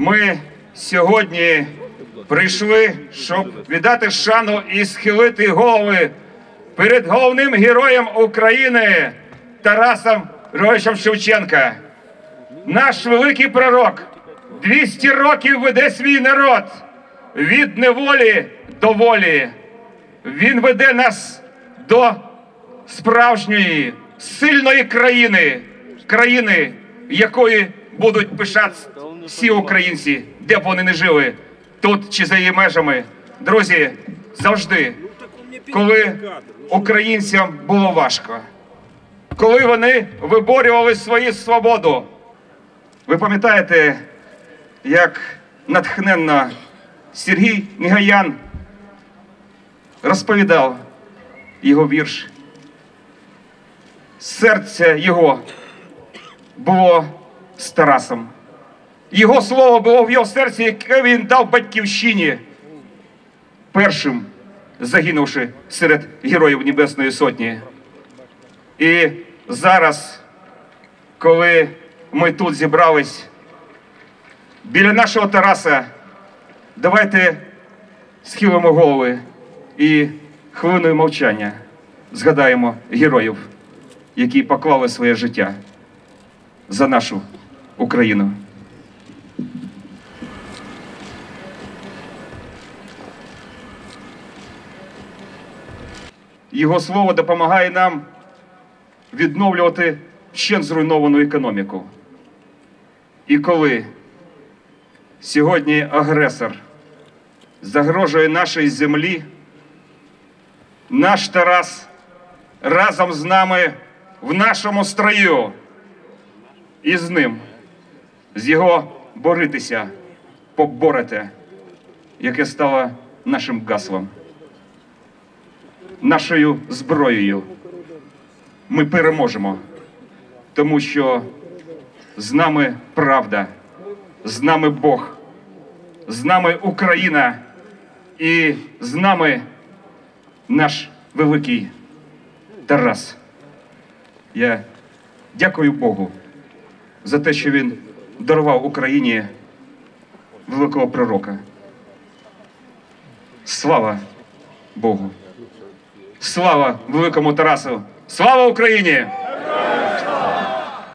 Ми сьогодні прийшли, щоб віддати шану і схилити голови перед головним героєм України Тарасом Григоровичем Шевченка. Наш великий пророк 200 років веде свій народ від неволі до волі. Він веде нас до справжньої сильної країни, країни, якої будуть пишатися всі українці, де б вони не жили, тут чи за її межами. Друзі, завжди, коли українцям було важко, коли вони виборювали свою свободу. Ви пам'ятаєте, як натхненно Сергій Негаян розповідав його вірш. Серце його було з Тарасом. Його слово було в його серці, яке він дав батьківщині, першим загинувши серед героїв Небесної Сотні. І зараз, коли ми тут зібрались біля нашого Тараса, давайте схилимо голови і хвилиною мовчання згадаємо героїв, які поклали своє життя за нашу Україну. Його слово допомагає нам відновлювати ще зруйновану економіку. І коли сьогодні агресор загрожує нашій землі, наш Тарас разом з нами в нашому строю і з ним, з його боритися, поборете, яке стало нашим гаслом, нашою зброєю. Ми переможемо, тому що з нами правда, з нами Бог, з нами Україна і з нами наш великий Тарас. Я дякую Богу за те, що він дарував Україні великого пророка. Слава Богу! Слава великому Тарасу! Слава Україні!